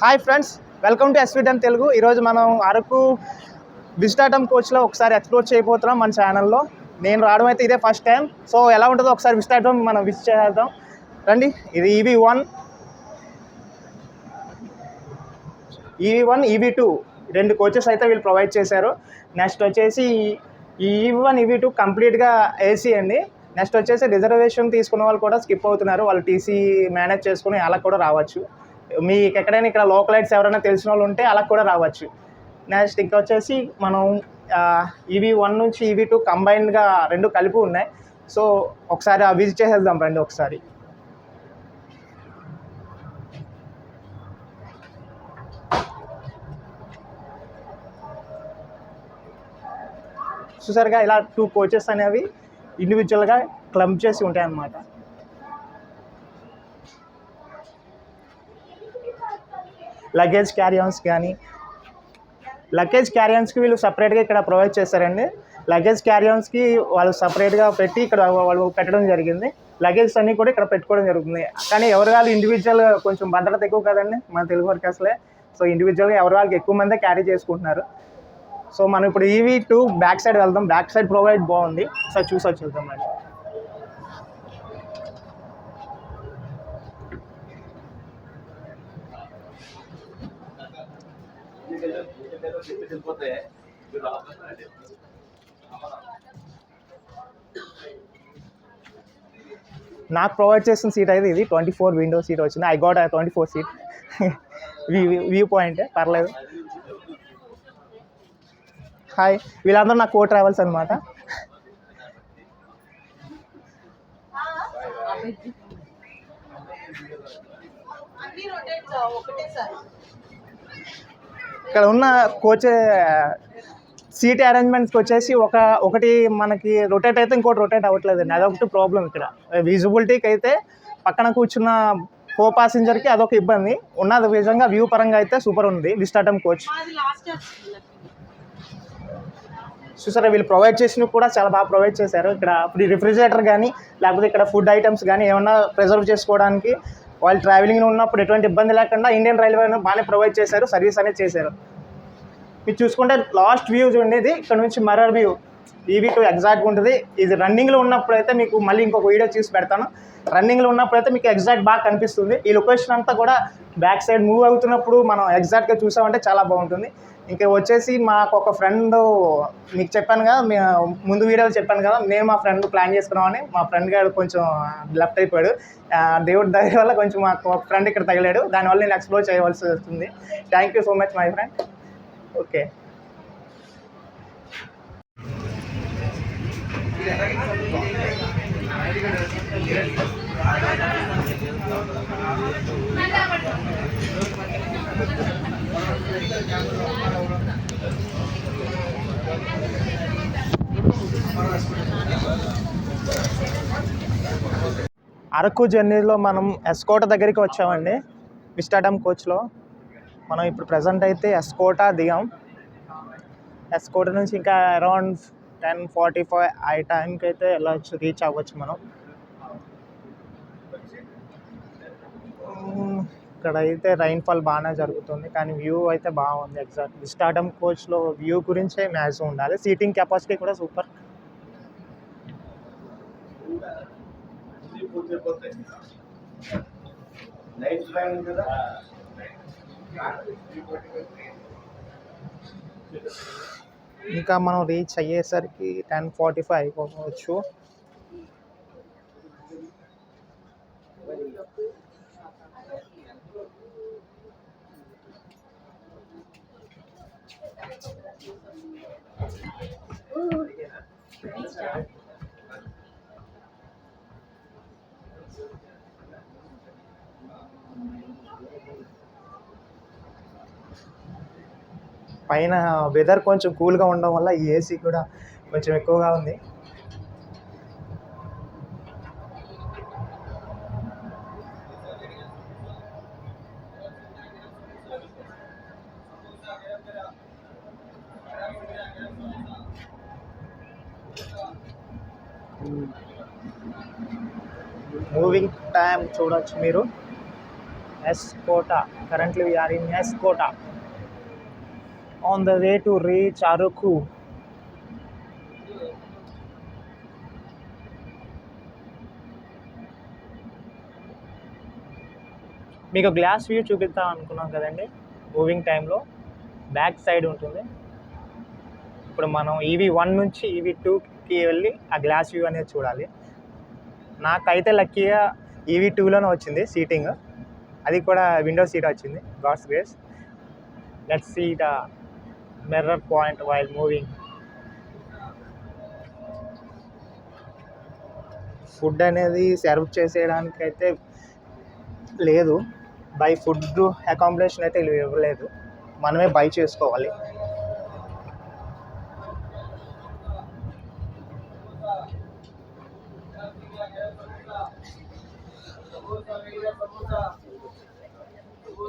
Hi friends welcome to and Telugu. ఈరోజు మనం అరకు విజిటాటం కోచ్లో ఒకసారి ఎక్స్ప్లోర్ చేయబోతున్నాం మన ఛానల్లో. నేను రావడం అయితే ఇదే ఫస్ట్ టైం. సో ఎలా ఉంటుందో ఒకసారి విజిటాటం మనం విజిట్ చేద్దాం రండి ఇది EV one. EV one EV two. రెండు కోచెస్ అయితే వీళ్ళు ప్రొవైడ్ చేశారు. నెక్స్ట్ వచ్చేసి ఈవీ వన్ ఈవీ టూ కంప్లీట్గా ఏసీ అండి. నెక్స్ట్ వచ్చేసి రిజర్వేషన్ తీసుకున్న వాళ్ళు కూడా స్కిప్ అవుతున్నారు. వాళ్ళు టీసీ మేనేజ్ చేసుకుని అలా కూడా రావచ్చు. మీకు ఎక్కడైనా ఇక్కడ లోకలైట్స్ ఎవరైనా తెలిసిన వాళ్ళు ఉంటే అలా కూడా రావచ్చు. నెక్స్ట్ ఇంకా వచ్చేసి మనం ఈవీ వన్ నుంచి ఈవీ టూ కంబైన్డ్గా రెండు కలిపి ఉన్నాయి. సో ఒకసారి ఆ విజిట్ చేసేద్దాం రండి ఒకసారి. చూసారుగా ఇలా టూ కోచెస్ అనేవి ఇండివిజువల్గా క్లబ్ చేసి ఉంటాయి అన్నమాట లగేజ్ క్యారియన్స్ కానీ లగేజ్ క్యారియన్స్కి వీళ్ళు సపరేట్గా ఇక్కడ ప్రొవైడ్ చేస్తారండి లగేజ్ క్యారియన్స్కి వాళ్ళు సపరేట్గా పెట్టి ఇక్కడ వాళ్ళు పెట్టడం జరిగింది. లగేజ్ అన్నీ కూడా ఇక్కడ పెట్టుకోవడం జరుగుతుంది. కానీ ఎవరి వాళ్ళు ఇండివిజువల్ కొంచెం భద్రత ఎక్కువ కదండి మన తెలుగు వర్కర్స్లే. అసలే సో ఇండివిజువల్గా ఎవరు వాళ్ళకి ఎక్కువ మందే క్యారీ చేసుకుంటున్నారు. సో మనం ఇప్పుడు ఈవీ టూ బ్యాక్ సైడ్ వెళ్దాం. బ్యాక్ సైడ్ ప్రొవైడ్ బాగుంది. సో చూసి వచ్చి వెళ్దాం నాకు ప్రొవైడ్ చేసిన సీట్ అయితే ఇది. ట్వంటీ ఫోర్ విండో సీట్ వచ్చింది I got twenty four seat view point పర్లేదు. హాయ్ వీళ్ళందరూ నా కో ట్రావెల్స్ అనమాట రొటేట్ ఒకటేసారి ఇక్కడ ఉన్న కోచ్ సీట్ అరేంజ్మెంట్స్కి వచ్చేసి ఒక ఒకటి మనకి రొటేట్ అయితే ఇంకోటి రొటేట్ అవ్వట్లేదండి. అదొకటి ప్రాబ్లం ఇక్కడ. విజిబిలిటీకి అయితే పక్కన కూర్చున్న కో పాసింజర్కి అదొక ఇబ్బంది. ఉన్నది విధంగా వ్యూ పరంగా అయితే సూపర్ ఉంది. విస్టాటం కోచ్ చూసారా వీళ్ళు ప్రొవైడ్ చేసినవి కూడా చాలా బాగా ప్రొవైడ్ చేశారు. ఇక్కడ రిఫ్రిజిరేటర్ కానీ లేకపోతే ఇక్కడ ఫుడ్ ఐటమ్స్ కానీ ఏమన్నా ప్రిజర్వ్ చేసుకోవడానికి వాళ్ళు ట్రావెలింగ్లో ఉన్నప్పుడు ఎటువంటి ఇబ్బంది లేకుండా ఇండియన్ రైల్వే బాగానే ప్రొవైడ్ చేశారు సర్వీస్ అనేది చేశారు. మీరు చూసుకుంటే లాస్ట్ వ్యూ ఉండేది ఇక్కడ నుంచి మరర్ వ్యూ ఈవీ టూ ఎగ్జాక్ట్గా ఉంటుంది. ఇది రన్నింగ్లో ఉన్నప్పుడు అయితే మీకు మళ్ళీ ఇంకొక వీడియో చూసి పెడతాను. రన్నింగ్లో ఉన్నప్పుడు అయితే మీకు ఎగ్జాక్ట్ బాగా కనిపిస్తుంది. ఈ లొకేషన్ అంతా కూడా బ్యాక్ సైడ్ మూవ్ అవుతున్నప్పుడు మనం ఎగ్జాక్ట్గా చూసామంటే చాలా బాగుంటుంది. ఇంకా వచ్చేసి మాకు ఒక ఫ్రెండ్ మీకు చెప్పాను కదా ముందు వీడియోలో చెప్పాను కదా నేను మా ఫ్రెండ్ ప్లాన్ చేసుకున్నామని మా ఫ్రెండ్ గారు కొంచెం లెఫ్ట్ అయిపోయాడు. దేవుడు దేవుడి వల్ల కొంచెం మాకు ఒక ఫ్రెండ్ ఇక్కడ తగిలాడు. దానివల్ల నేను ఎక్స్ప్లోర్ చేయవలసి వస్తుంది. Thank you so much my friend okay Araku జర్నీలో మనం ఎస్కోట దగ్గరికి వచ్చామండి. విస్టాడమ్ కోచ్లో మనం ఇప్పుడు ప్రజెంట్ అయితే ఎస్కోట దిగాం. ఎస్కోట నుంచి ఇంకా అరౌండ్ టెన్ ఫార్టీ ఫైవ్ ఆ టైంకి అయితే వెళ్ళచ్చు రీచ్ అవ్వచ్చు మనం? ఇక్కడ అయితే రైన్ఫాల్ బాగానే జరుగుతుంది కానీ వ్యూ అయితే బాగుంది ఎగ్జాక్ట్ విస్టాడమ్ కోచ్లో వ్యూ గురించే మ్యాచ్ ఉండాలి. సీటింగ్ కెపాసిటీ కూడా సూపర్ ఇంకా మనం రీచ్ అయ్యేసరికి టెన్ ఫార్టీ ఫైవ్ అయిపోవచ్చు. పైన వెదర్ కొంచెం కూల్గా ఉండడం వల్ల ఈ ఏసీ కూడా కొంచెం ఎక్కువగా ఉంది. చూడవచ్చు మీరు. ఎస్ మీరు currently we are in S Kota. On the way to reach Araku మీకు గ్లాస్ వ్యూ చూపిద్దాం అనుకున్నాం కదండి. మూవింగ్ టైంలో బ్యాక్ సైడ్ ఉంటుంది. ఇప్పుడు మనం ఈవీ వన్ నుంచి ఈవీ టూకి వెళ్ళి ఆ గ్లాస్ వ్యూ అనేది చూడాలి. నాకైతే లక్కీగా ఈవీ టూలోనే వచ్చింది సీటింగ్ అది కూడా విండో సీట్ వచ్చింది. God's grace let see the mirror point while moving food అనేది సర్వ్ చేసేయడానికి అయితే లేదు. బై ఫుడ్ అకామిడేషన్ అయితే ఇవ్వలేదు. మనమే బై చేసుకోవాలి.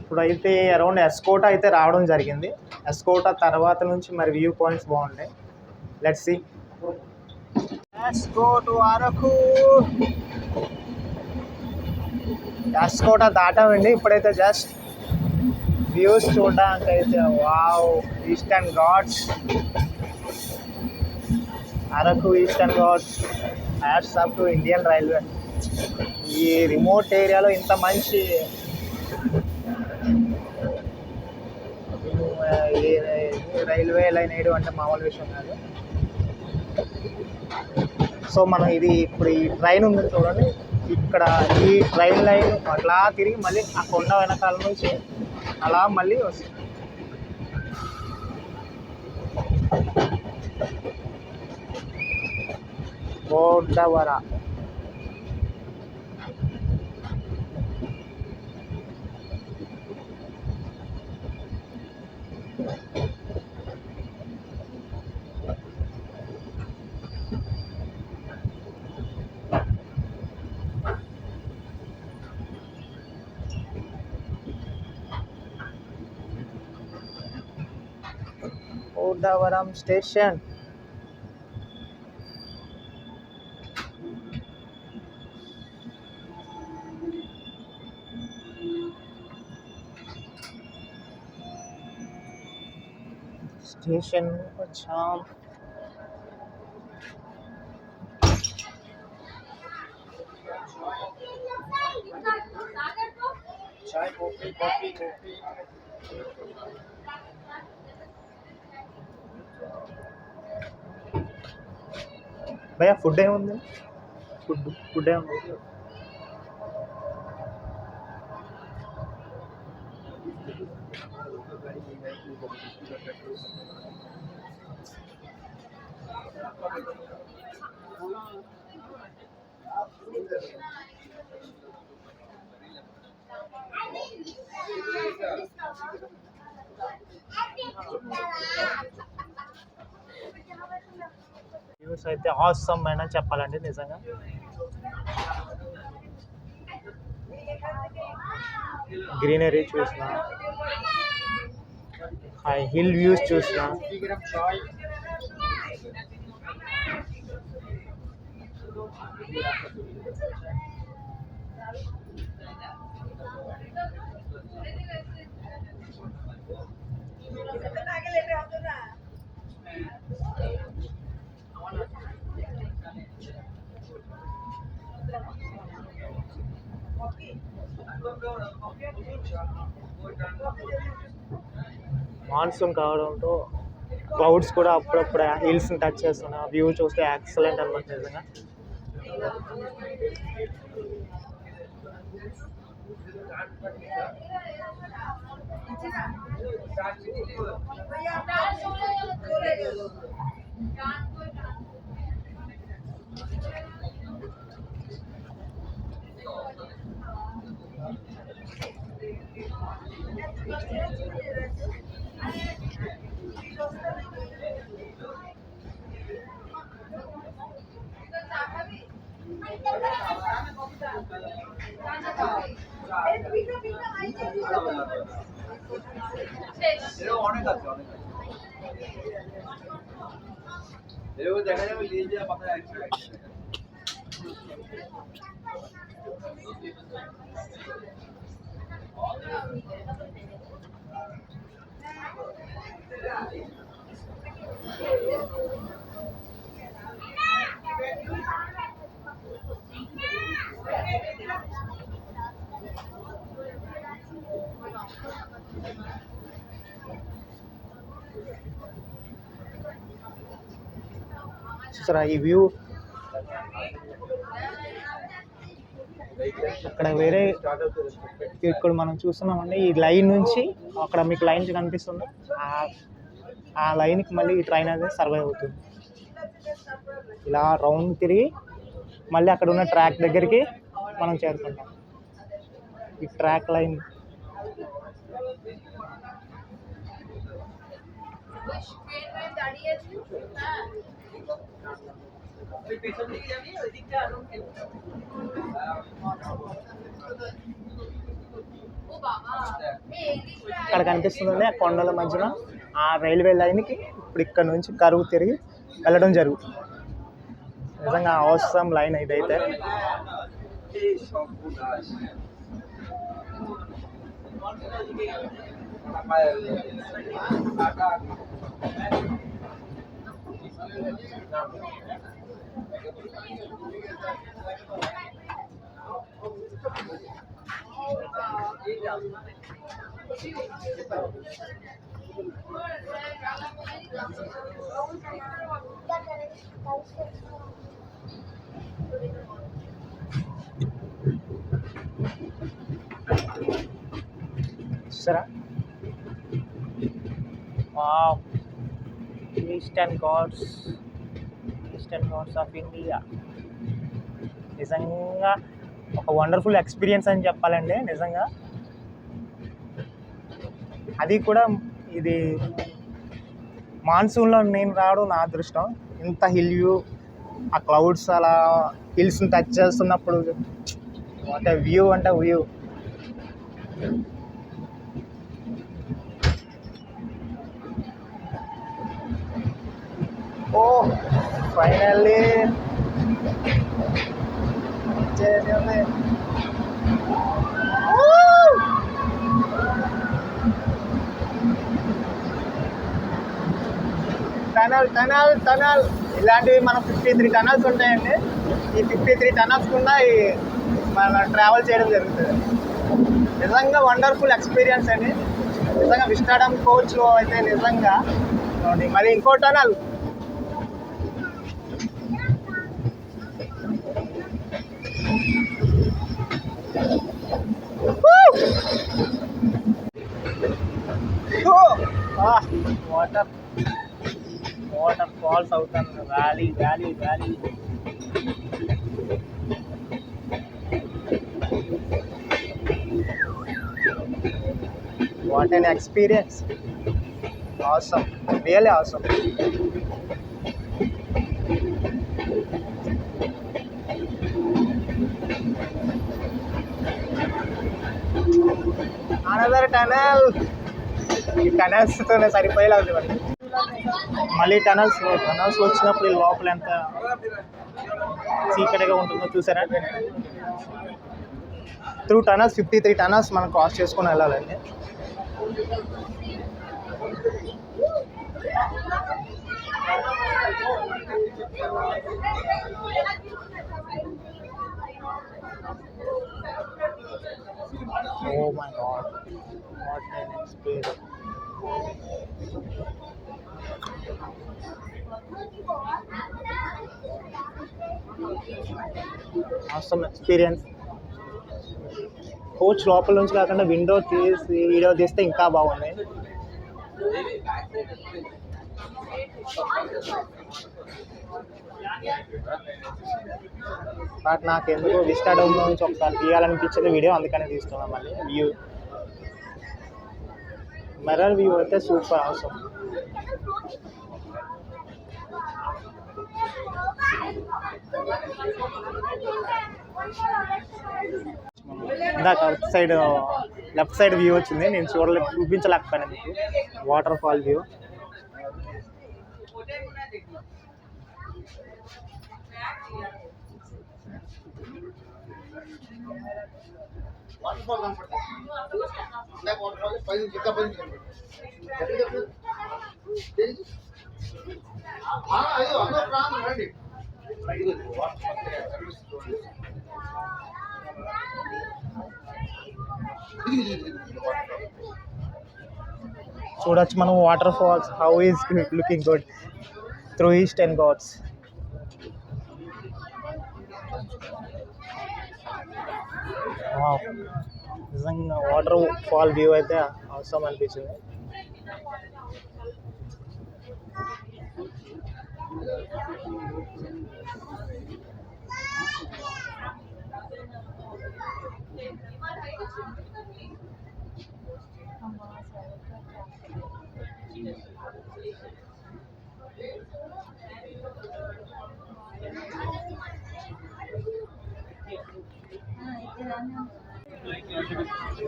ఇప్పుడైతే అరౌండ్ ఎస్కోటా అయితే రావడం జరిగింది. ఎస్కోటా తర్వాత నుంచి మరి వ్యూ పాయింట్స్ బాగుంటాయి లెట్స్ సి ఎస్కోట్ వరకు. ఎస్కోటా దాటామండి. ఇప్పుడైతే జస్ట్ వ్యూస్ చూడడానికి అయితే wow Eastern Ghats Araku Eastern Ghats hats up to Indian railway ఈ రిమోట్ ఏరియాలో ఇంత మంచి రైల్వే లైన్ వేయడం అంటే మామూలు విషయం కాదు. సో మనం ఇది ఇప్పుడు ఈ ట్రైన్ ఉంది చూడండి. ఇక్కడ ఈ ట్రైన్ లైన్ అట్లా తిరిగి మళ్ళీ ఆ కొండ వెనకాల నుంచి అలా మళ్ళీ వస్తుంది. కోడ్డవర बुद्धवरम स्टेशन। स्टेशन अच्छा चाय कॉफ़ी कॉफ़ी कॉफ़ी భయ్యా ఫుడ్ ఏముంది ఫుడ్ ఫుడ్ ఏముంది వ్యూస్ అయితే ఆసమ్ అయినా చెప్పాలండి నిజంగా. గ్రీనరీ చూసిన హై హిల్ వ్యూస్ చూసిన. మాన్సూన్ కావడంతో క్లౌడ్స్ కూడా అప్పుడప్పుడు హిల్స్ని టచ్ చేస్తున్నాయి ఆ వ్యూ చూస్తే ఎక్సలెంట్ అనమాట నిజంగా. অনেক আছে অনেক আছে এরকম দেখা যাবে লিয়ে যাওয়া পাতা একশো একশো చూసారా ఈ వ్యూ? అక్కడ వేరే ఇక్కడ మనం చూస్తున్నామండి ఈ లైన్ నుంచి అక్కడ మీకు లైన్ కనిపిస్తుంది. ఆ- ఆ లైన్కి మళ్ళీ ఈ ట్రైన్ అనేది సర్వైవ్ అవుతుంది. ఇలా రౌండ్ తిరిగి మళ్ళీ అక్కడ ఉన్న ట్రాక్ దగ్గరికి మనం చేరుకుంటాం. ఈ ట్రాక్ లైన్ అక్కడ కనిపిస్తుంది ఆ కొండల మధ్యన. ఆ రైల్వే లైన్కి ఇప్పుడు ఇక్కడ నుంచి కరువు తిరిగి వెళ్ళడం జరుగుతుంది. నిజంగా అవసరం లైన్ ఇదైతే. এই Será? Uau! Eastern Ghats Eastern Ghats of India నిజంగా ఒక వండర్ఫుల్ ఎక్స్పీరియన్స్ అని చెప్పాలండి నిజంగా. అది కూడా ఇది మాన్సూన్లో నేను రావడం నా అదృష్టం. ఇంత హిల్ వ్యూ ఆ క్లౌడ్స్ అలా హిల్స్ని టచ్ చేస్తున్నప్పుడు అంటే వ్యూ అంటే view oh finally. Tunnel tunnel tunnel. ఇలాంటివి మనం ఫిఫ్టీ త్రీ టనల్స్ ఉంటాయండి. ఈ ఫిఫ్టీ త్రీ టనల్స్ కూడా ఈ మన ట్రావెల్ చేయడం జరుగుతుంది. నిజంగా వండర్ఫుల్ ఎక్స్పీరియన్స్ అండి. నిజంగా విస్టాడమ్ కోచ్లో అయితే నిజంగా. మరి ఇంకో tunnel వాటర్ వాటర్ ఫాల్స్ అవుతాను valley valley valley what an experience awesome really awesome Tunnel. ఈ టనల్స్తోనే సరిపోయేలా ఉంది మరి. మళ్ళీ టనల్స్ టనల్స్ వచ్చినప్పుడు ఈ లోపల ఎంత చీకటిగా ఉంటుందో చూసారా? Through tunnels fifty three tunnels మనం క్రాస్ చేసుకొని వెళ్ళాలండి. What అవసరం ఎక్స్పీరియన్స్ కోచ్ లోపల నుంచి కాకుండా విండో తీసి వీడియో తీస్తే ఇంకా బాగుంది బట్ నాకు ఎందుకు విస్టా నుంచి ఒకసారి తీయాలనిపించింది వీడియో అందుకనే తీస్తున్నాం మళ్ళీ. వ్యూ మిర్రర్ వ్యూ అయితే సూపర్ అవసరం ఇందాక outside left side view వచ్చింది. నేను చూడలే చూపించలేకపోయాను మీకు. వాటర్ ఫాల్ వ్యూ చూడొచ్చు మనం water falls how is looking good through Eastern Ghats నిజంగా వాటర్ ఫాల్ వ్యూ అయితే అవసరం అనిపించింది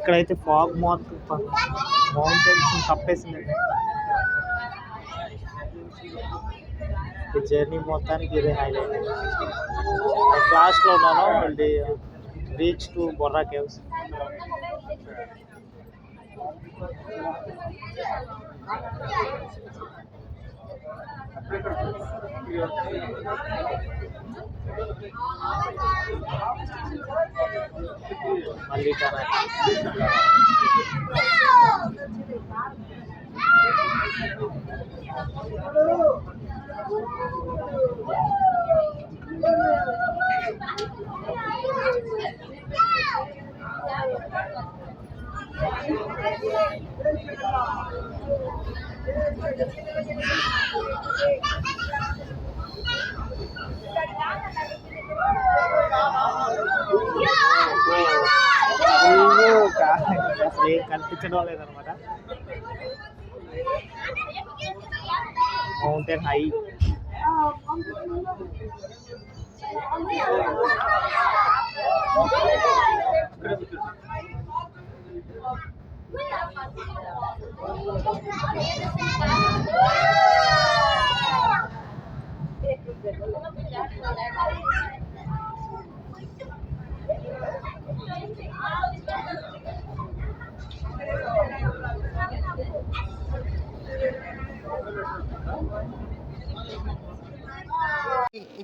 ఇక్కడైతే ఫాగ్ మొత్తం మౌంటైన్స్ కప్పేసిందండి ఈ జర్నీ మొత్తానికి ఇదే హైలైట్ లాస్ట్లో ఉన్నాను రీచ్ టు బొర్రా కేవ్స్ మళ్ళీ కనెక్ట్ అసలు కనిపించడం లేదనమాట మౌంటైన్ హై ఇక్కడ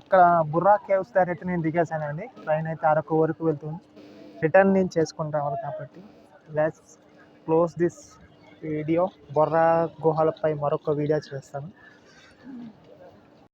ఇక్కడ బుర్రా కేవ్స్ దగ్గర నేను దిగేసానండి ట్రైన్ అయితే అరకు వరకు వెళ్తుంది. రిటర్న్ నేను చేసుకుని రావాలి కాబట్టి. Let's close this video Borra గుహలపై మరొక వీడియో చేస్తాను.